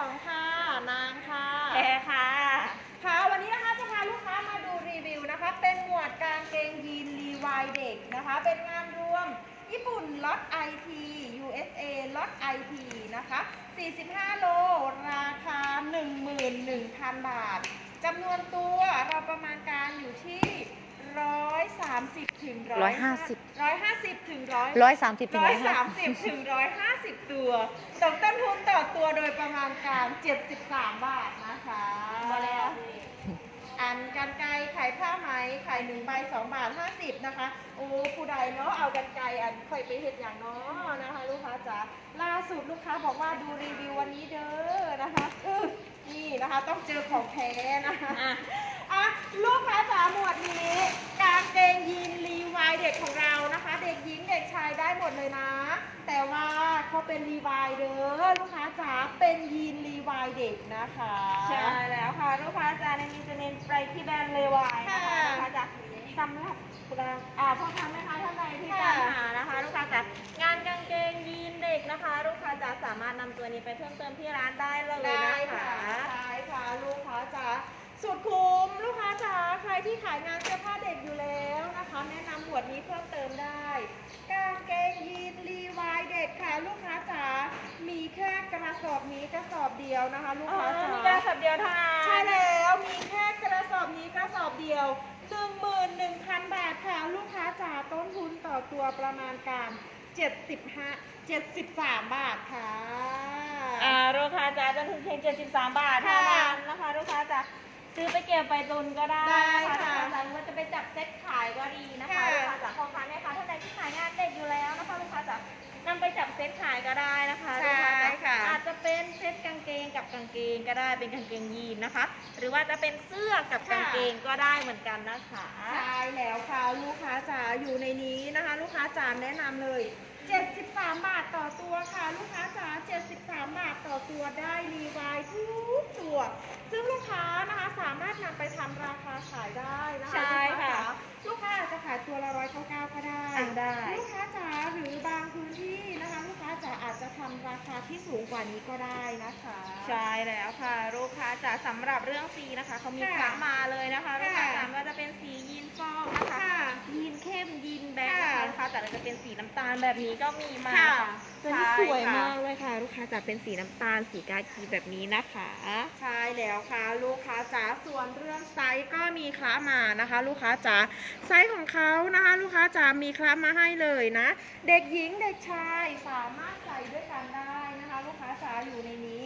องค่ะ นางค่ะแพรค่ะ ค่ะ วันนี้นะคะจะพาลูกค้ามาดูรีวิวนะคะ เป็นหมวดกางเกงยีนรีวายเด็กนะคะ เป็นงานรวม ญี่ปุ่นล็อต IT USA ล็อต IT นะคะ 45 โล ราคา 11,000 บาทจำนวนตัวเราประมาณการอยู่ที่ 130ถึง150 150ถึง100ร้อยสามสิบถึงร้ร้ออยยห้าสามสิบถึงร้อยห้าสิบตัวตกต้นทุนต่อตัวโดยประมาณการเจ็ดสิบสามบาทนะคะมาแล้วอันกันไกรไข่ผ้าไหมไข่หนึ่งใบสองบาทห้าสิบนะคะ โอ้ผู้ใดเนาะเอากันไกรอันค่อยไปเห็ดอย่างเนาะนะคะ ลูกค้าจ๋าล่าสุดลูกค้าบอกว่าดูรีวิววันนี้เด้อนะคะอึ๊บนี่นะคะต้องเจอของแท้นะคะ หมดเลยนะ แต่ว่าเขาเป็นรีวายเด้อลูกค้าจ๋าเป็นยีนรีวายเด็กนะคะ ใช่แล้วค่ะลูกค้าจะในนี้จะเน้นไปที่แบรนด์เลวายนะคะค่ะลูกค้าจะสำหรับคุณอ่าพ่อค้าแม่ค้าท่านใดที่ค่ะตามหานะคะ ลูกค้าจะงานกางเกงยีนเด็กนะคะ ลูกค้าจะสามารถนำตัวนี้ไปเพิ่มเติมที่ร้านได้เลยได้นะค่ะคะใช่ค่ะลูกค้าจ๋าสุดคุ้มลูกค้าจ๋าใครที่ขายงานเสื้อผ้าเด็กอยู่แล้วนะคะ แนะนำหมวดนี้เพิ่มเติมได้กาง สอบนี้กระสอบเดียวนะคะลูกอ๋อค้าจ๋ามีการสับเดียวเท่านั้นใช่แล้วมีแค่กระสอบนี้กระสอบเดียว11,000บาทค่ะลูกค้าจ๋าต้นทุนต่อตัวประมาณการ75 73บาทค่ะอ่าลูกค้าจะจนถึงเพียง73 บาทเท่านั้นนะคะลูกค้าจะ ซื้อไปเก็บไปตุนก็ได้ได้นะคะค่ะลูกค้าจะว่าจะไปจับเซ็ตขายก็ดีนะคะค่ะ ลูกค้าจะพ่อค้าแม่ค้าท่านใดที่ขายงานเด็กอยู่แล้วนะคะลูกค้าจะนำไปจับเซ็ตขายก็ได้นะคะใช่ลูกค้าจะค่ะอาจจะเป็นเซ็ตกางเกงกับกางเกงก็ได้เป็นกางเกงยีนนะคะ หรือว่าจะเป็นเสื้อกับกางเกงก็ได้เหมือนกันนะคะ ใช่แล้วค่ะลูกค้าจ๋าอยู่ในนี้นะคะ ลูกค้าจ๋าแนะนำเลย 73 บาทต่อตัวค่ะ ลูกค้าจ๋า73 บาทต่อตัวได้รีวายทุกตัว ซึ่งลูกค้านะคะสามารถนำไปทำราคาขายได้นะคะใช่ค่ะ ลูกค้าจ๋าลูกค้าอาจจะขายตัวละร้อยเก้าเก้าก็ได้อะได้ ลูกค้าจ๋าหรือบางพื้นที่นะคะ ลูกค้าจ๋าอาจจะทำราคาที่สูงกว่านี้ก็ได้นะคะ ใช่แล้วค่ะ ลูกค้าจ๋าสำหรับเรื่องสีนะคะเขามีค่ะคละมาเลยนะคะ ลูกค้าค่ะจ๋าไม่ว่าจะเป็นสียีนฟอกนะคะ ค่ะ ยีนเข้มยีนแบงค์ ค่ะนะคะแต่เราจะเป็นสีน้ำตาลแบบนี้ก็มีมาค่ะตัวนี้ใช่สวยค่ะมากเลยค่ะ ลูกค้าจะเป็นสีน้ำตาลสีกากีแบบนี้นะคะใช่แล้วค่ะ ลูกค้าจ๋าส่วนเรื่องไซส์ก็มีคละมานะคะ ลูกค้าจ๋าไซส์ของเขานะคะ ลูกค้าจ๋ามีคละมาให้เลยนะ เด็กหญิงเด็กชายสามารถใส่ด้วยกันได้นะคะ ลูกค้าจ๋าอยู่ในนี้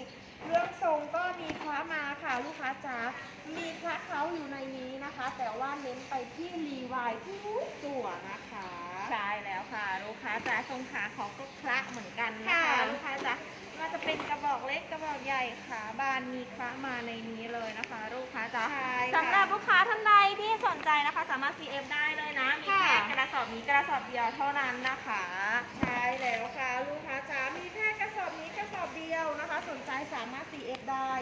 เรื่องทรงก็มีคละมาค่ะลูกค้าจ๋ามีคละเขาอยู่ในนี้นะคะ แต่ว่าเน้นไปที่รีวายทุกตัวนะคะใช่แล้วค่ะ ลูกค้าจ๋าทรงขาเขาก็คละเหมือนกันนะคะค่ะลูกค้าจ๋าว่าจะเป็นกระบอกเล็กกระบอกใหญ่ขาบานมีคละมาในนี้เลยนะคะ ลูกค้าจ๋าใช่ค่ะสำหรับลูกค้าท่านใดที่สนใจนะคะ สามารถ CF ได้เลยนะมีค่ะแค่กระสอบนี้กระสอบเดียวเท่านั้นนะคะ ใช่แล้วค่ะ ลูกค้าจ๋ามีแค่กระ สอบนี้กระสอบเดียวนะคะ สนใจสามารถ CF ได้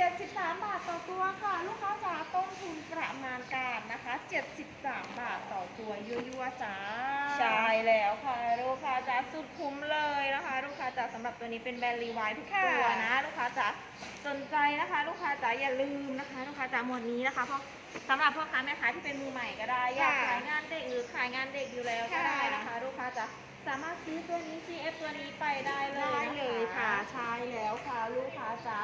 73 บาทต่อตัวค่ะ ลูกค้าจ๋าต้นทุนประมาณการนะคะ 73 บาทต่อตัวยั่วๆจ้าใช่แล้วค่ะ ลูกค้าจ๋าสุดคุ้มเลยนะคะ ลูกค้าจ๋าสำหรับตัวนี้เป็นแบรนด์รีวายทุกตัวนะ ลูกค้าจ๋าสนใจนะคะ ลูกค้าจ๋าอย่าลืมนะคะ ลูกค้าจ๋าหมวดนี้นะคะเพราะสำหรับพ่อค้าแม่ค้าที่เป็นมือใหม่ก็ได้อยากขายงานเด็กหรือขายงานเด็กอยู่แล้วก็ได้นะคะ ลูกค้าจ๋าสามารถซื้อตัวนี้ CF ตัวนี้ไปได้เลยได้นเลยค่ะใช่แล้วค่ะ ลูกค้าจ๋า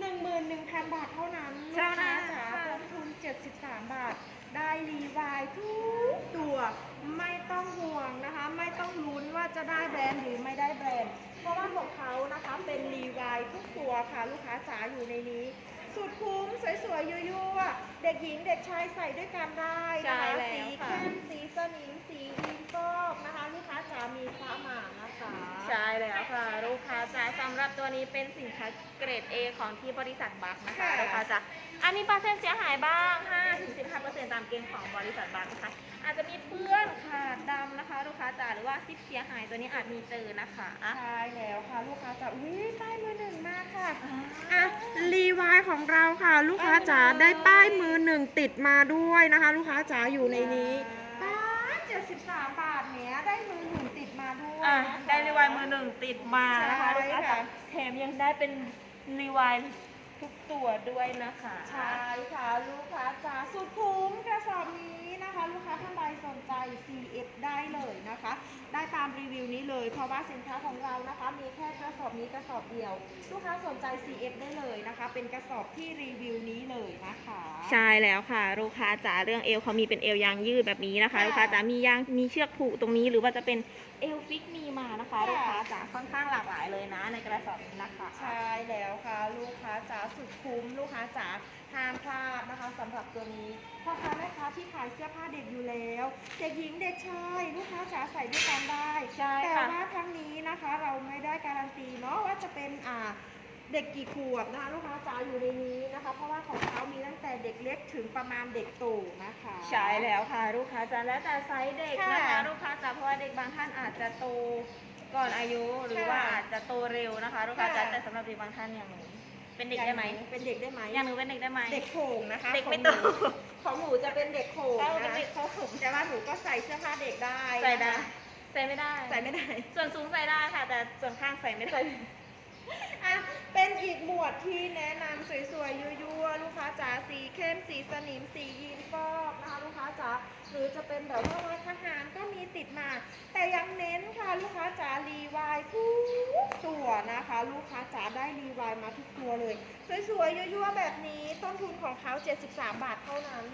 11,000บาทเท่านั้นลูกเท่านั้ค้านจ๋าค่ะ ต้นทุน73บาท ได้รีวายทุกตัว ไม่ต้องห่วงนะคะ ไม่ต้องลุ้นว่าจะได้แบรนด์หรือไม่ได้แบรนด์ เพราะว่าของเขานะคะเป็นรีวายทุกตัวค่ะ ลูกค้าจ๋าอยู่ในนี้ สุดคุ้มสวยๆยั่วๆเด็กหญิงเด็กชายใส่ด้วยกันได้นะคะใช่แล้วสีค่ะ เข้มสีสนิมสีอินฟอกนะคะ ลูกค้าจ๋ามีฟ้าหมานะคะ ใช่แล้วค่ะลูกค้าจ๋าสำหรับตัวนี้เป็นสินค้าเกรด A ของที่บริษัทบัคนะคะค่ะ ลูกค้าจ๋าอันนี้เปอร์เซ็นต์เสียหายบ้าง 5-15%ตามเกณฑ์ของบริษัทบัคนะคะ อาจจะมีเปื้อนขาดดำนะคะ ลูกค้าจ๋าหรือว่าซิปเสียหายตัวนี้อาจมีเจอนะคะใช่แล้วค่ะ ลูกค้าจ๋าอุ้ยป้ายมือหนึ่งมากค่ะ อะรีวายของเราค่ะ ลูกค้าจ๋าได้ป้ายมือหนึ่งติดมาด้วยนะคะ ลูกค้าจ๋าอยู่ในนี้ป้าเจ็ดสิบสามบาทเนี้ยได้มือหนึ่งติ ดมาด้วยอะนะคะได้รีวายมือหนึ่งติดมานะคะใช่ลูกค้าจ๋าค่ะแถมยังได้เป็นรีวายทุกตัวด้วยนะคะ ใช่ค่ะลูกค้าจ๋าสุดคุ้มกระสอบนี้นะคะ ลูกค้าท่านใดสนใจ CF ได้เลยนะคะ ได้ตามรีวิวนี้เลย เพราะว่าสินค้าของเรานะคะ มีแค่กระสอบนี้กระสอบเดียว ลูกค้าสนใจ CF ได้เลยนะคะ เป็นกระสอบที่รีวิวนี้เลยนะคะ ใช่แล้วค่ะลูกค้าจ๋าเรื่องเอวเขามีเป็นเอวยางยืดแบบนี้นะคะค่ะลูกค้าจ๋ามียางมีเชือกผูกตรงนี้ หรือว่าจะเป็นเอวฟิกมีมานะคะค่ะ ลูกค้าจ๋าค่อนข้างหลากหลายเลยนะ ในกระสอบนี้นะคะใช่แล้วค่ะ ลูกค้าจ๋าสุดคุ้ม ลูกค้าจ๋าห้ามพลาดนะคะสำหรับตัวนี้พ่อค้าแม่ค้าที่ขายเสื้อผ้าเด็กอยู่แล้วเด็กหญิงเด็กชายลูกค้าจ๋าใส่ด้วยกันได้ ใช่แต่ค่ะ ว่าครั้งนี้นะคะเราไม่ได้การันตีเนาะว่าจะเป็นอ่า เด็กกี่ขวบนะคะลูกค้าจ๋าอยู่ในนี้นะคะ เพราะว่าของเขามีตั้งแต่เด็กเล็กถึงประมาณเด็กโตนะคะ ใช่แล้วค่ะ ลูกค้าจ๋าแล้วแต่ไซส์เด็กนะคะ ค่ะลูกค้าจ๋าเพราะว่าเด็กบางท่านอาจจะโตก่อนอายุหรือว่าค่ะอาจจะโตเร็วนะคะ ลูกค้าจ๋าค่ะ แต่สำหรับเด็กบางท่านอย่างหนูเป็นเด็กได้ไหมเป็นเด็กได้ไหมอย่างหนูเป็นเด็กได้ไหม เด็กโขงนะคะเด็กไม่ของหนูโตของหนูจะเป็นเด็กโขงเขาเป็นนะเด็กเขาถึงแต่ว่าหนูก็ใส่เสื้อผ้าเด็กได้ใส่ได้นะคะใส่ไม่ได้ ใส่ไม่ได้ ส่วนสูงใส่ได้ค่ะ แต่ส่วนข้างใส่ไม่ได้ อะเป็นอีกหมวดที่แนะนำสวยๆยั่วๆลูกค้าจ๋าสีเข้มสีสนิมสียีนฟอกนะคะลูกค้าจ๋าหรือจะเป็นแบบว่าลายทหารก็มีติดมา แต่ยังเน้นค่ะลูกค้าจ๋ารีวายทุกตัวนะคะ ลูกค้าจ๋าได้รีวายมาทุกตัวเลย สวยๆยั่วๆแบบนี้ต้นทุนของเขา73 บาทเท่านั้น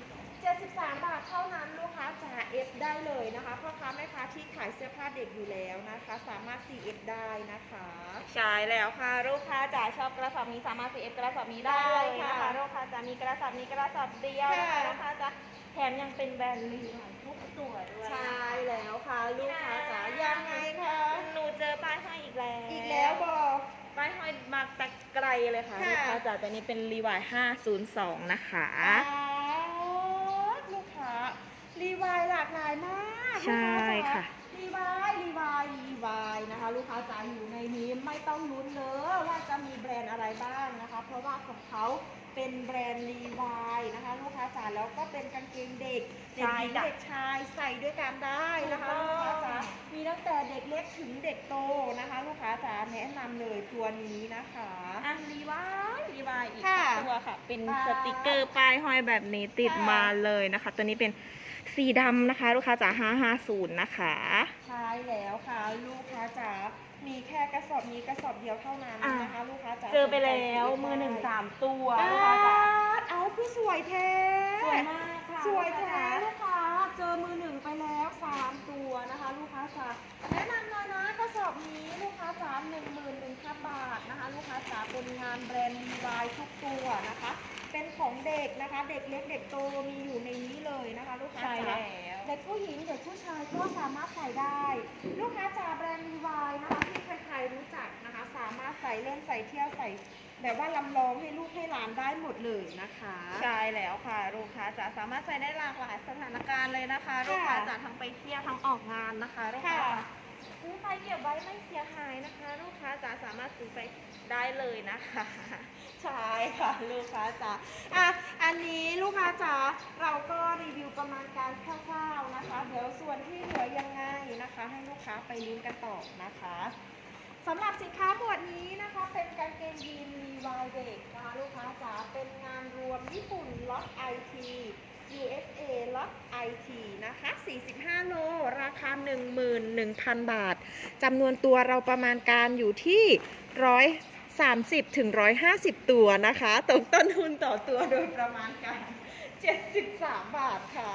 73 บาทเท่านั้นลูกค้าจ๋าเอฟได้เลยนะคะพ่อค้าแม่ค้าที่ขายเสื้อผ้าเด็กอยู่แล้วนะคะ สามารถ CF ได้นะคะ ใช่แล้วค่ะลูกค้าจ๋าชอบกระสอบนี้สามารถ CF กระสอบนี้ได้เลยนะได้คะค่ะลูกค้าจ๋ามีกระสอบนี้กระสอบเดียวนะคะค่ะ ลูกค้าจ๋าแถมยังเป็นแบรนด์ลีวายทุกตัวด้วยใช่แล้วค่ะลูกค้าจ๋ายังไงคะหนูเจอป้ายห้อยอีกแล้ว อีกแล้วบอก ป้ายห้อยมาแต่ไกลเลยค่ะค่ะ ลูกค้าจ๋าตัวนี้เป็นรีวาย502 นะคะอ๋อลูกค้ารีวายหลากหลายมาก ใช่ลูกาจ๋าค่ะรีวายรีวายรีวายนะคะ ลูกค้าจ๋าอยู่ในนี้ไม่ต้องลุ้นเลยว่าจะมีแบรนด์อะไรบ้างนะคะ เพราะว่าของเขาเป็นแบรนด์รีวายนะคะ ลูกค้าจ๋าแล้วก็เป็นกางเกงเด็กเด็กหญิงใช่จ้ะเด็กชายใส่ด้วยกันได้นะคะถูลูกกต้องค้าจ๋ามีตั้งแต่เด็กเล็กถึงเด็กโตนะคะ ลูกค้าจ๋าแนะนำเลยตัวนี้นะคะอันรีวายรีวายอีกค่ะตัวค่ะ เป็นค่ะสติกเกอร์ป้ายห้อยแบบนี้ติดค่ะมาเลยนะคะ ตัวนี้เป็น สีดำนะคะ ลูกค้าจ๋า550 นะคะใช่แล้วค่ะลูกค้าจ๋ามีแค่กระสอบนี้กระสอบเดียวเท่านั้นอะนะคะลูกค้าจ๋าเจอไปแล้วสนใจมือหนึ่งสามตัวได้ลูกค้าจ๋าเอาคือสวยแท้สวยมากค่ะสวยแท้ลูลูกกค้าค้าเจอมือหนึ่งไปแล้วสามตัวนะคะ ลูกค้าจ๋าแนะนำเลยนะกระสอบนี้ลูกค้าจ๋าหนึ่งหมื่นหนึ่งพันบาทนะคะ ลูกค้าจ๋าเป็นงานแบรนด์ลีวายทุกตัวนะคะ เป็นของเด็กนะคะ เด็กเล็กเด็กโตมีอยู่ในนี้เลยนะคะ ลูกค้าใช่จ๋าแล้วเด็กผู้หญิงเด็กผู้ชายก็สามารถใส่ได้ ลูกค้าจ๋าแบรนด์รีวายนะคะที่ใครๆรู้จักนะคะ สามารถใส่เล่นใส่เที่ยวใส่แบบว่าลำลองให้ลูกให้หลานได้หมดเลยนะคะ ใช่แล้วค่ะลูกค้าจ๋าสามารถใส่ได้หลากหลายสถานการณ์เลยนะคะ ลูกค้าจ๋าทั้งไปเที่ยวทั้งออกงานนะคะลูกค้าค่ะ ซื้อไปเก็บไว้ไม่เสียหายนะคะ ลูกค้าจ๋าสามารถซื้อไปได้เลยนะคะใช่ค่ะลูกค้าจ๋าอะอันนี้ลูกค้าจ๋าเราก็รีวิวประมาณการคร่าวๆนะคะ เดี๋ยวส่วนที่เหลือยังไงนะคะ ให้ลูกค้าไปลุ้นกันต่อนะคะสำหรับสินค้าหมวดนี้นะคะเป็นกางเกงยีนรีวายเด็กนะคะลูกค้าจ๋าเป็นงานรวมญี่ปุ่นล็อตไอที USA ล็อต IT นะคะ 45 โล ราคา 11,000 บาท จำนวนตัวเราประมาณการอยู่ที่130ถึง150ตัวนะคะตกต้นทุนต่อตัวโดยประมาณการ73บาทค่ะ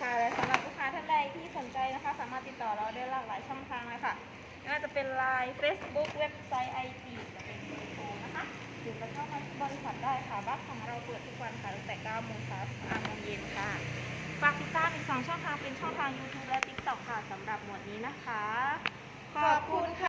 ค่ะและสำหรับลูกค้าท่านใดที่สนใจนะคะ สามารถติดต่อเราได้หลากหลายช่องทางเลยค่ะไม่ว่าจะเป็น Line Facebook เว็บไซต์ IG จะเป็นเบอร์โทรนะคะ หรือจะเข้ามาบริษัทได้ค่ะบ้านของเราเปิดทุกวันค่ะตั้งแต่9โมงเช้าถึง5โมงเย็นค่ะ ฝากติดตามอีก 2 ช่องทางเป็นช่องทาง YouTube และ TikTok ค่ะสำหรับหมวดนี้นะคะ ขอบคุณค่ะ